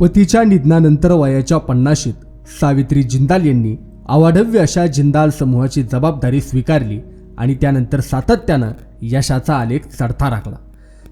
पतीच्या निधनानंतर वयाच्या पन्नाशीत सावित्री जिंदाल यांनी अवाढव्य अशा जिंदाल समूहाची जबाबदारी स्वीकारली आणि त्यानंतर सातत्यानं यशाचा आलेख चढता राखला.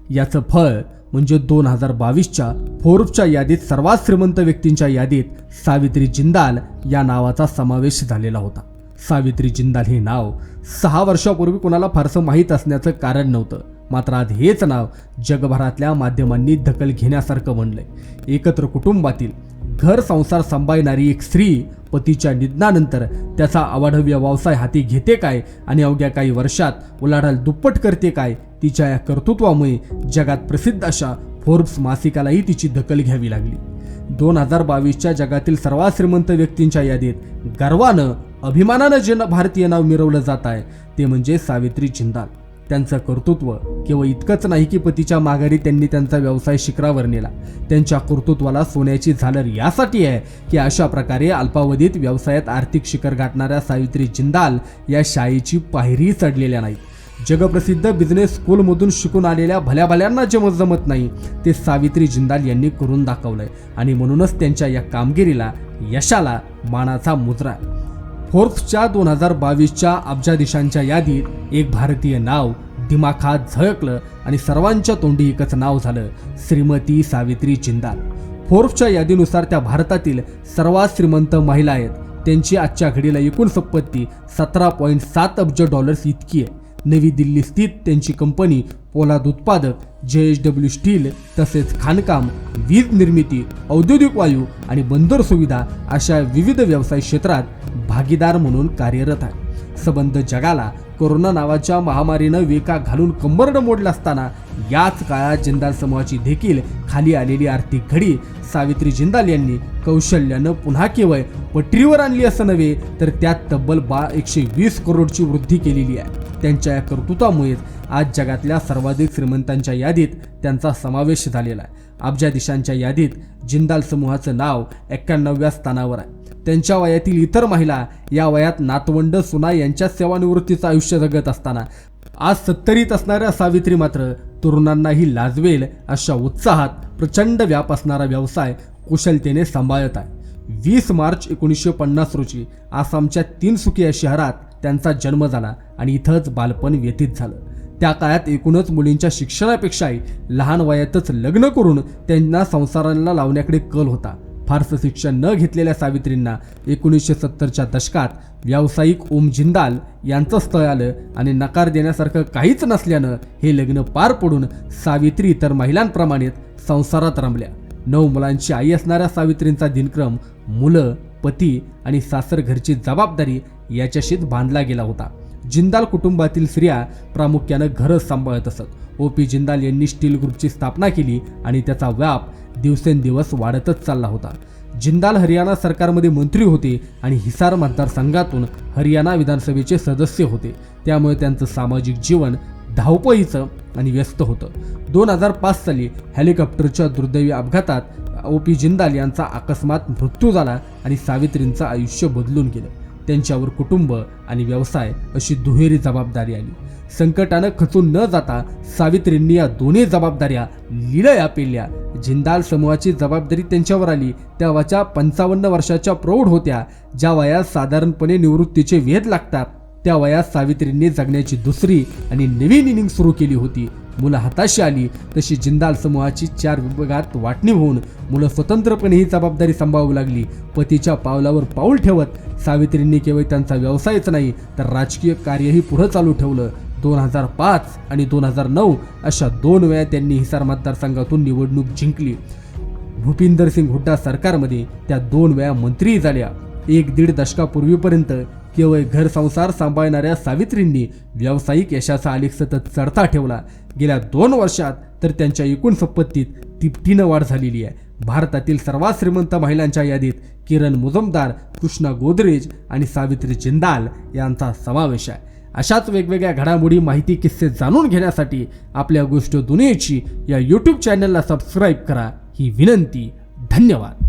याचं फळ म्हणजे दोन हजार बावीसच्या फोर्बच्या यादीत सर्वात श्रीमंत व्यक्तींच्या यादीत सावित्री जिंदाल या नावाचा समावेश झालेला होता. सावित्री जिंदाल हे नाव सहा वर्षापूर्वी कोणाला फारसं माहीत असण्याचं कारण नव्हतं. मात्र आज हेच नाव जगभरातल्या माध्यमांनी दखल घेण्यासारखं बनलंय एकत्र कुटुंबातील घर संसार सांभाळणारी एक स्त्री पतीच्या निधनानंतर त्याचा अवाढव्य व्यवसाय हाती घेते काय आणि अवघ्या काही वर्षात उलाढाल दुप्पट करते काय तिच्या या कर्तृत्वामुळे जगात प्रसिद्ध अशा फोर्ब्स मासिकालाही तिची दखल घ्यावी लागली. दोन हजार बावीसच्या जगातील सर्वात श्रीमंत व्यक्तींच्या यादीत गर्वानं अभिमानानं जे भारतीय नाव मिरवलं जात आहे ते म्हणजे सावित्री जिंदाल त्यांचं कर्तृत्व. केवळ इतकंच नाही की पतीच्या माघारी त्यांनी त्यांचा व्यवसाय शिखरावर नेला. त्यांच्या कर्तृत्वाला सोन्याची झालर यासाठी आहे की अशा प्रकारे अल्पावधीत व्यवसायात आर्थिक शिखर गाठणाऱ्या सावित्री जिंदाल या शाळेची पायरी चढलेल्या नाहीत. जगप्रसिद्ध बिझनेस स्कूलमधून शिकून आलेल्या भल्या भल्यांना जे जमत नाही ते सावित्री जिंदाल यांनी करून दाखवलंय. आणि म्हणूनच त्यांच्या या कामगिरीला यशाला मानाचा मुजरा आहे. फोर्ब्सच्या दोन हजार बावीसच्या अब्जाधीशांच्या यादीत एक भारतीय नाव दिमाखात झळकलं आणि सर्वांच्या तोंडी एकच नाव झालं श्रीमती सावित्री जिंदाल फोर्ब्सच्या यादीनुसार त्या भारतातील सर्वात श्रीमंत महिला आहेत. त्यांची आजच्या घडीला एकूण संपत्ती सतरा पॉईंट सात अब्ज डॉलर्स इतकी आहे. नवी दिल्ली स्थित त्यांची कंपनी पोलाद उत्पादक जे एच डब्ल्यू स्टील तसेच खाणकाम वीज निर्मिती औद्योगिक वायू आणि बंदर सुविधा अशा विविध व्यवसाय क्षेत्रात भागीदार म्हणून कार्यरत आहे. संबंध जगाला कोरोना नावाच्या महामारीनं वेका घालून कंबरड मोडला असताना याच काळात जिंदाल समूहाची देखील खाली आलेली आर्थिक घडी सावित्री जिंदाल यांनी कौशल्यानं पुन्हा केवळ पटरीवर आणली असं नव्हे तर त्यात तब्बल बा एकशे वीस करोडची वृद्धी केलेली आहे. त्यांच्या या कर्तृत्वामुळेच आज जगातल्या सर्वाधिक श्रीमंतांच्या यादीत त्यांचा समावेश झालेला आहे. अब्जाधीशांच्या यादीत जिंदाल समूहाचं नाव एक्क्याण्णव्या स्थानावर आहे. त्यांच्या वयातील इतर महिला या वयात नातवंड सुना यांच्या सेवानिवृत्तीचं आयुष्य जगत असताना. आज सत्तरीत असणाऱ्या सावित्री मात्र तरुणांनाही लाजवेल अशा उत्साहात प्रचंड व्याप असणारा व्यवसाय कुशलतेने सांभाळत आहे. वीस मार्च एकोणीसशे पन्नास रोजी आसामच्या तिनसुकिया शहरात त्यांचा जन्म झाला आणि इथंच बालपण व्यतीत झालं. त्या काळात एकूणच मुलींच्या शिक्षणापेक्षाही लहान वयातच लग्न करून त्यांना संसाराला लावण्याकडे कल होता. फारसं शिक्षण न घेतलेल्या सावित्रींना एकोणीसशे सत्तरच्या दशकात व्यावसायिक ओम जिंदाल यांचं स्थळ आलं आणि नकार देण्यासारखं काहीच नसल्यानं हे लग्न पार पडून सावित्री इतर महिलांप्रमाणेच संसारात रमल्या. नऊ मुलांची आई असणाऱ्या सावित्रींचा दिनक्रम मुलं पती आणि सासर घरची जबाबदारी याच्याशीच बांधला गेला होता. जिंदाल कुटुंबातील स्त्रिया प्रामुख्यानं घरं सांभाळत असत. ओ पी जिंदाल यांनी स्टील ग्रुपची स्थापना केली आणि त्याचा व्याप दिवसेंदिवस वाढतच चालला होता. जिंदाल हरियाणा सरकारमध्ये मंत्री होते आणि हिसार मतदारसंघातून हरियाणा विधानसभेचे सदस्य होते. त्यामुळे त्यांचं सामाजिक जीवन धावपळीचं आणि व्यस्त होतं. दोन हजार पाच साली हेलिकॉप्टरच्या दुर्दैवी अपघातात ओ पी जिंदाल यांचा अकस्मात मृत्यू झाला आणि सावित्रींचं आयुष्य बदलून गेलं. त्यांच्यावर कुटुंब आणि व्यवसाय अशी दुहेरी जबाबदारी आली. संकटानं खचून न जाता सावित्रींनी या दोन्ही जबाबदाऱ्या लिलया पेल्या जिंदाल समूहाची जबाबदारी त्यांच्यावर आली. तेव्हाच्या पंचावन्न वर्षाच्या प्रौढ होत्या. ज्या वयात साधारणपणे निवृत्तीचे वेध लागतात त्या वयात सावित्रींनी जगण्याची दुसरी आणि नवीन इनिंग सुरू केली होती. मुलं हाताशी आली तशी जिंदाल समूहाची चार विभागात वाटणी होऊन मुलं स्वतंत्रपणे ही जबाबदारी सांभाळू लागली. पतीच्या पावलावर पाऊल ठेवत सावित्रींनी केवळ त्यांचा व्यवसायच नाही तर राजकीय कार्यही पुढं चालू ठेवलं. दोन हजार पाच आणि दोन हजार नऊ अशा दोन वेळा त्यांनी हिसार मतदारसंघातून निवडणूक जिंकली. भूपिंदर सिंग हुड्डा सरकारमध्ये त्या दोन वेळा मंत्री झाल्या. एक दीड दशकापूर्वीपर्यंत केवळ घर संसार सांभाळणाऱ्या सावित्रींनी व्यावसायिक यशाचा आलेख सतत चढता ठेवला. गेल्या दोन वर्षात तर त्यांच्या एकूण संपत्तीत तिपटीनं वाढ झालेली आहे. भारतातील सर्वात श्रीमंत महिलांच्या यादीत किरण मुजमदार कृष्णा गोदरेज आणि सावित्री जिंदाल यांचा समावेश आहे. अशाच वेगवेगळ्या घडामोडी माहिती किस्से जाणून घेण्यासाठी आपल्या गोष्ट दुनियेची या यूट्यूब चॅनलला सबस्क्राईब करा. ही विनंती. धन्यवाद.